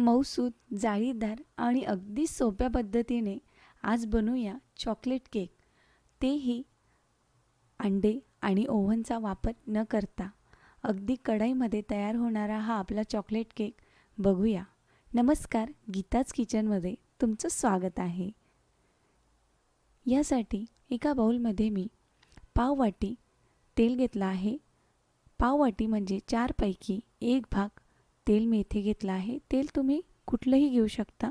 मऊसूत जाळीदार आणि अगदी सोप्या पद्धतीने आज बनवूया चॉकलेट केक तेही अंडे आणि ओव्हनचा वापर न करता अगदी कढईमध्ये तयार होणारा हा आपला चॉकलेट केक बघूया. नमस्कार गीताज किचनमध्ये तुमचं स्वागत आहे. यासाठी एका बाऊलमध्ये मी पाववाटी तेल घेतलं आहे. पाववाटी म्हणजे चारपैकी एक भाग तेल मी येथे घेतलं आहे. तेल तुम्ही कुठलंही घेऊ शकता.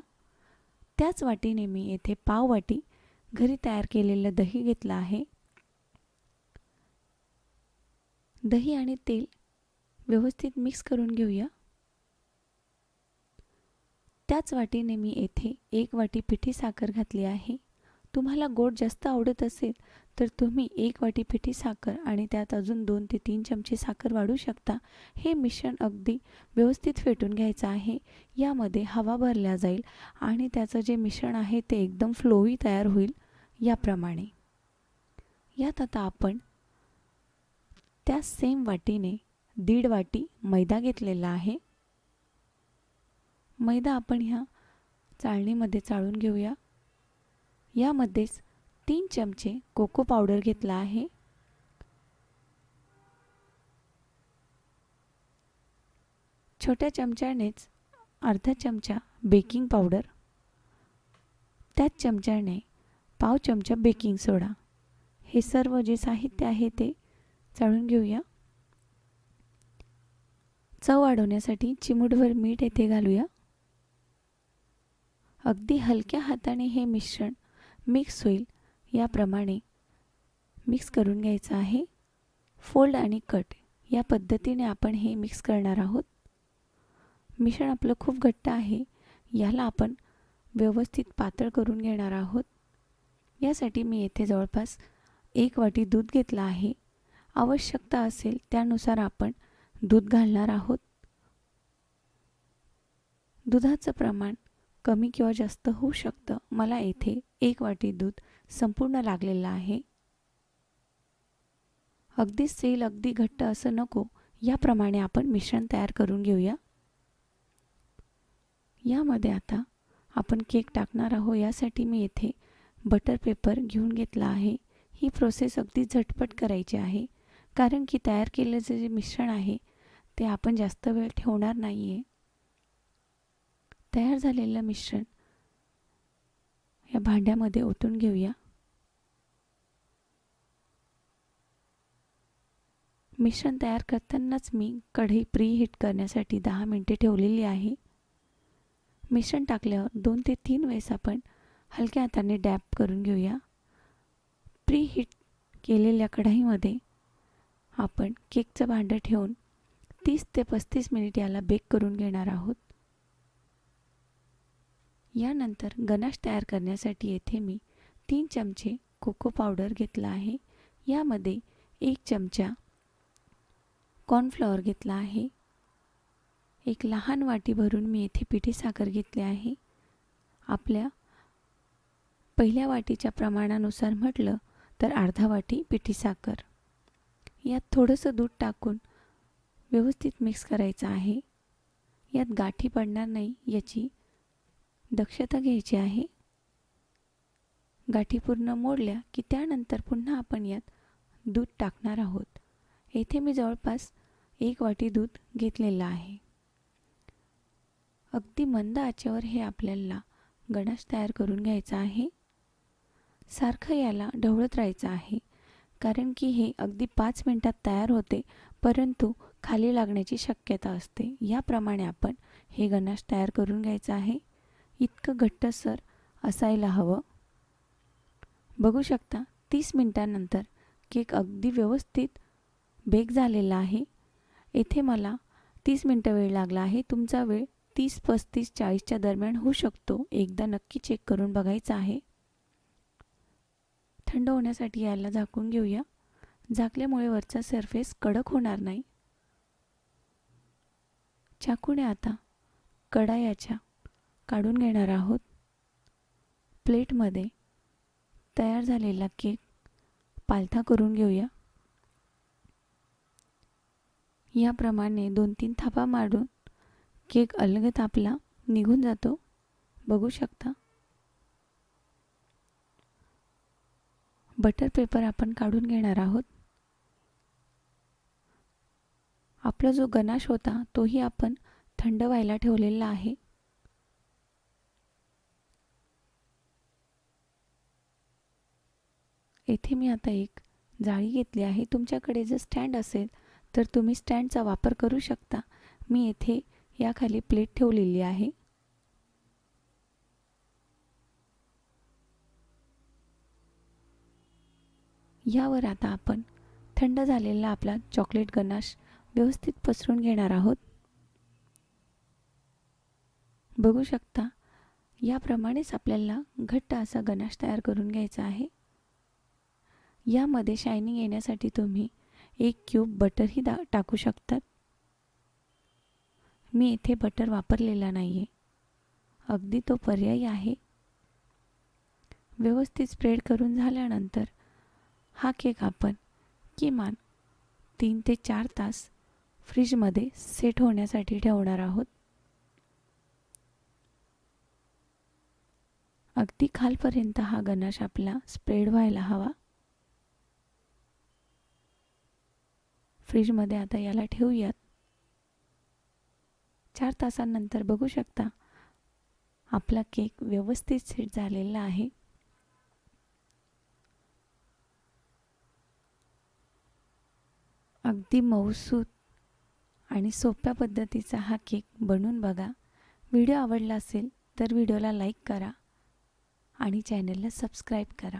त्याच वाटीने मी येथे पाववाटी घरी तयार केलेलं दही घेतलं आहे. दही आणि तेल व्यवस्थित मिक्स करून घेऊया. त्याच वाटीने मी येथे एक वाटी पिठी साखर घातली आहे. तुम्हाला गोड जास्त आवडत असेल तर तुम्ही एक वाटी पिठी साखर आणि त्यात अजून दोन ते तीन चमचे साखर वाढू शकता. हे मिश्रण अगदी व्यवस्थित फेटून घ्यायचं आहे. यामध्ये हवा भरल्या जाईल आणि त्याचं जे मिश्रण आहे ते एकदम फ्लोई तयार होईल याप्रमाणे. यात आता आपण त्या सेम वाटीने दीड वाटी मैदा घेतलेला आहे. मैदा आपण ह्या चाळणीमध्ये चाळून घेऊया. यामध्येच तीन चमचे कोको पावडर घेतला आहे. छोट्या चमच्यानेच अर्धा चमचा बेकिंग पावडर. त्याच चमच्याने पाव चमचा बेकिंग सोडा. हे सर्व जे साहित्य आहे ते चाळून घेऊया. चव वाढवण्यासाठी चिमूटभर मीठ येथे घालूया. अगदी हलक्या हाताने हे मिश्रण मिक्स होईल. याप्रमाणे मिक्स करून घ्यायचं आहे. फोल्ड आणि कट या पद्धतीने आपण हे मिक्स करणार आहोत. मिश्रण आपलं खूप घट्ट आहे. याला आपण व्यवस्थित पातळ करून घेणार आहोत. यासाठी मी येथे जवळपास एक वाटी दूध घेतलं आहे. आवश्यकता असेल त्यानुसार आपण दूध घालणार आहोत. दुधाचं प्रमाण कमी किंवा जास्त होऊ शकतं. मला येथे एक वाटी दूध संपूर्ण लागलेलं आहे. अगदी सेल अगदी घट्ट असं नको. याप्रमाणे आपण मिश्रण तयार करून घेऊया. यामध्ये आता आपण केक टाकणार आहोत. यासाठी मी येथे बटर पेपर घेऊन घेतला आहे. ही प्रोसेस अगदी झटपट करायची आहे. कारण की तयार केलेलं जे मिश्रण आहे ते आपण जास्त वेळ ठेवणार नाही आहे तयार झालेलं मिश्रण या भांड्यामध्ये ओतून घेऊया. मिश्रण तयार करतानाच मी कढई प्री हीट करण्यासाठी दहा मिनटे ठेवलेली आहे. मिश्रण टाकल्यावर दोन ते तीन वेळेस आपण हलक्या हाताने डॅप करून घेऊया. प्री हीट केलेल्या कढाईमध्ये आपण केकचं भांडं ठेवून तीस ते पस्तीस मिनिट याला बेक करून घेणार आहोत. यानंतर गनाश तयार करण्यासाठी येथे मी तीन चमचे कोको पावडर घेतला आहे. यामध्ये एक चमचा कॉर्नफ्लॉवर घेतला आहे. एक लहान वाटी भरून मी येथे पिठी साखर घेतली आहे. आपल्या पहिल्या वाटीच्या प्रमाणानुसार म्हटलं तर अर्धा वाटी पिठी साखर. यात थोडंसं दूध टाकून व्यवस्थित मिक्स करायचं आहे. यात गाठी पडणार नाही याची दक्षता घ्यायची आहे. गाठी पूर्ण मोडल्या की त्यानंतर पुन्हा आपण यात दूध टाकणार आहोत. येथे मी जवळपास एक वाटी दूध घेतलेलं आहे. अगदी मंद आचेवर हे आपल्याला गणाश तयार करून घ्यायचं आहे. सारखं याला ढवळत राहायचं आहे कारण की हे अगदी पाच मिनटात तयार होते परंतु खाली लागण्याची शक्यता असते. याप्रमाणे आपण हे गणाश तयार करून घ्यायचं आहे. इतकं घट्टसर असायला हवं. बघू शकता तीस मिनटानंतर केक अगदी व्यवस्थित बेक झालेला आहे. येथे मला तीस मिनटं वेळ लागला आहे. तुमचा वेळ तीस पस्तीस चाळीसच्या दरम्यान होऊ शकतो. एकदा नक्की चेक करून बघायचं आहे. थंड होण्यासाठी याला झाकून घेऊया. झाकल्यामुळे वरचा सरफेस कडक होणार नाही. चाकूने आता कडा याच्या काढून घेणार आहोत. प्लेटमध्ये तयार झालेला केक पालथा करून घेऊया. याप्रमाणे दोन तीन थापा मारून केक अलगत आपला निघून जातो. बघू शकता. बटर पेपर आपण काढून घेणार आहोत. आपला जो गनाश होता तोही आपण थंड व्हायला ठेवलेला आहे. येथे मी आता एक जाळी घेतली आहे. तुमच्याकडे जर स्टँड असेल तर तुम्ही स्टँडचा वापर करू शकता. मी येथे याखाली प्लेट ठेवलेली आहे. यावर आता आपण थंड झालेला आपला चॉकलेट गनाश व्यवस्थित पसरून घेणार आहोत. बघू शकता याप्रमाणेच आपल्याला घट्ट असा गनाश तयार करून घ्यायचा आहे. यामध्ये शायनिंग येण्यासाठी तुम्ही एक क्यूब बटरही दा टाकू शकतात. मी येथे बटर वापरलेला नाही आहे अगदी तो पर्यायी आहे. व्यवस्थित स्प्रेड करून झाल्यानंतर हा केक आपण किमान तीन ते चार तास फ्रीजमध्ये सेट होण्यासाठी ठेवणार आहोत. अगदी खालपर्यंत हा गणाश आपला स्प्रेड व्हायला हवा. फ्रीजमध्ये आता याला ठेवूयात. चार तासांनंतर बघू शकता आपला केक व्यवस्थित सेट झालेला आहे. अगदी मऊसूत आणि सोप्या पद्धतीचा हा केक बनवून बघा. व्हिडिओ आवडला असेल तर व्हिडिओला लाईक करा आणि चॅनलला सबस्क्राईब करा.